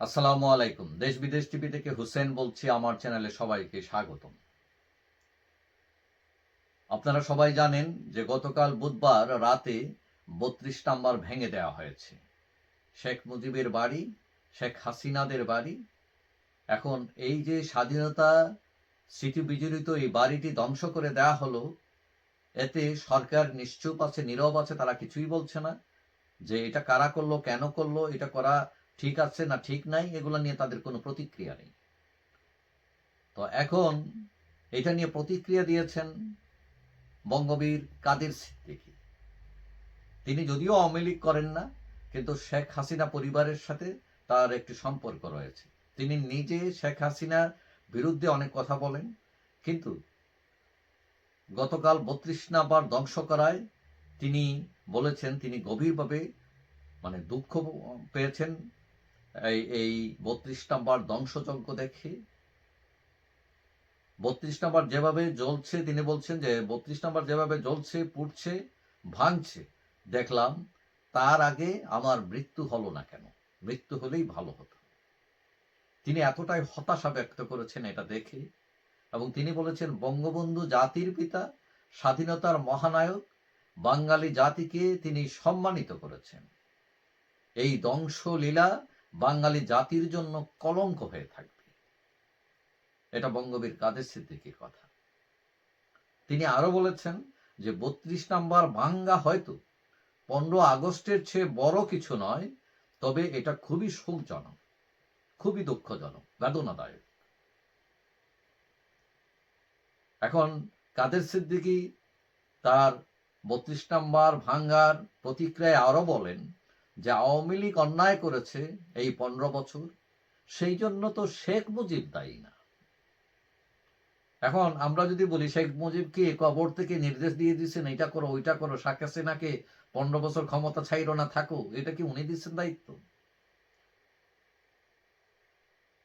আসসালামু আলাইকুম। দেশ বিদেশ টিভি থেকে হুসেন বলছি, আমার চ্যানেলে সবাইকে স্বাগতম। আপনারা সবাই জানেন যে গতকাল বুধবার রাতে বত্রিশ নাম্বার ভেঙে দেওয়া হয়েছে। শেখ মুজিবের বাড়ি, শেখ হাসিনাদের বাড়ি। এখন এই যে স্বাধীনতা স্মৃতি বিজড়িত এই বাড়িটি ধ্বংস করে দেওয়া হলো, এতে সরকার নিশ্চুপ আছে, নীরব আছে, তারা কিছুই বলছে না যে এটা কারা করল, কেন করল, এটা করা ঠিক আছে না ঠিক নাই, এগুলো নিয়ে তাদের কোনো প্রতিক্রিয়া নেই। তো এখন এটা নিয়ে প্রতিক্রিয়া দিয়েছেন বঙ্গবীর কাদের সিদ্দিকী। তিনি যদিও আওয়ামী করেন না, কিন্তু শেখ হাসিনা পরিবারের সাথে তার একটি সম্পর্ক রয়েছে। তিনি নিজে শেখ হাসিনার বিরুদ্ধে অনেক কথা বলেন, কিন্তু গতকাল বত্রিশ নাম্বার ধ্বংস করায় তিনি বলেছেন তিনি গভীরভাবে মানে দুঃখ পেয়েছেন এই বত্রিশ নাম্বার ধ্বংসযজ্ঞ দেখে। বত্রিশ নাম্বার যেভাবে জ্বলছে, তিনি বলছেন যে বত্রিশ নাম্বার যেভাবে জ্বলছে, পুড়ছে, ভাঙছে, দেখলাম তার আগে আমার মৃত্যু হলো না কেন? মৃত্যু হলেই ভালো হতো। তিনি এতটাই হতাশা ব্যক্ত করেছেন এটা দেখে এবং তিনি বলেছেন, বঙ্গবন্ধু জাতির পিতা, স্বাধীনতার মহানায়ক, বাঙালি জাতিকে তিনি সম্মানিত করেছেন। এই ধ্বংসলীলা বাঙালি জাতির জন্য কলঙ্ক হয়ে থাকবে। এটা বঙ্গবীর কাদের সিদ্দিকির কথা। তিনি আরও বলেছেন যে, বত্রিশ নাম্বার ভাঙ্গা হয়তো পনেরো আগস্টের চেয়ে বড় কিছু নয়, তবে এটা খুবই শোকজনক, খুবই দুঃখজনক, বেদনাদায়ক। এখন কাদের সিদ্দিকি তার বত্রিশ নাম্বার ভাঙ্গার প্রতিক্রিয়ায় আরও বলেন যে আওয়ামী লীগ অন্যায় করেছে এই পনেরো বছর, সেই জন্য তো শেখ মুজিব দায়ী না। এখন আমরা যদি বলি, শেখ মুজিবকে কবর থেকে নির্দেশ দিয়ে দিচ্ছেন এটা করো, ওইটা করো শেখ হাসিনাকে পনেরো বছর ক্ষমতা ছাইরো না, থাকো। এটা কি উনি দিচ্ছেন দায়িত্ব?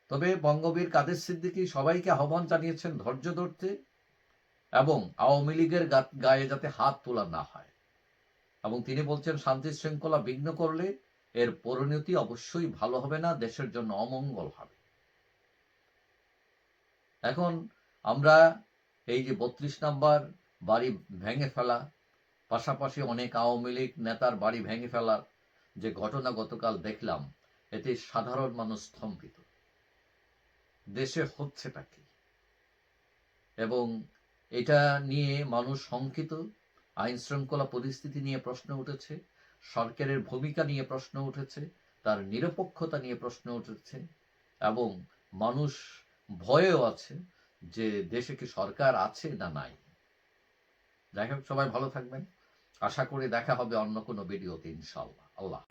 তবে বঙ্গবীর কাদের সিদ্দিকী সবাইকে আহ্বান জানিয়েছেন ধৈর্য ধরতে এবং আওয়ামী লীগের গায়ে যাতে হাত তোলা না হয়। এবং তিনি বলছেন, শান্তি শৃঙ্খলা বিঘ্ন করলে এর পরিণতি অবশ্যই ভালো হবে না, দেশের জন্য অমঙ্গল হবে। এখন আমরা এই যে বত্রিশ নাম্বার বাড়ি ভেঙে ফেলা, পাশাপাশি অনেক আওয়ামী লীগ নেতার বাড়ি ভেঙে ফেলার যে ঘটনা গতকাল দেখলাম, এতে সাধারণ মানুষ স্তম্ভিত। দেশে হচ্ছেটা কি? এবং এটা নিয়ে মানুষ শঙ্কিত আইন শৃঙ্খলা পরিস্থিতি নিয়ে প্রশ্ন উঠেছে, সরকারের ভূমিকা নিয়ে প্রশ্ন উঠেছে, তার নিরপেক্ষতা নিয়ে প্রশ্ন উঠেছে, এবং মানুষ ভয়েও আছে যে দেশে কি সরকার আছে না নাই। যাই হোক, সবাই ভালো থাকবেন। আশা করি দেখা হবে অন্য কোনো ভিডিওতে, ইনশাল্লাহ। আল্লাহ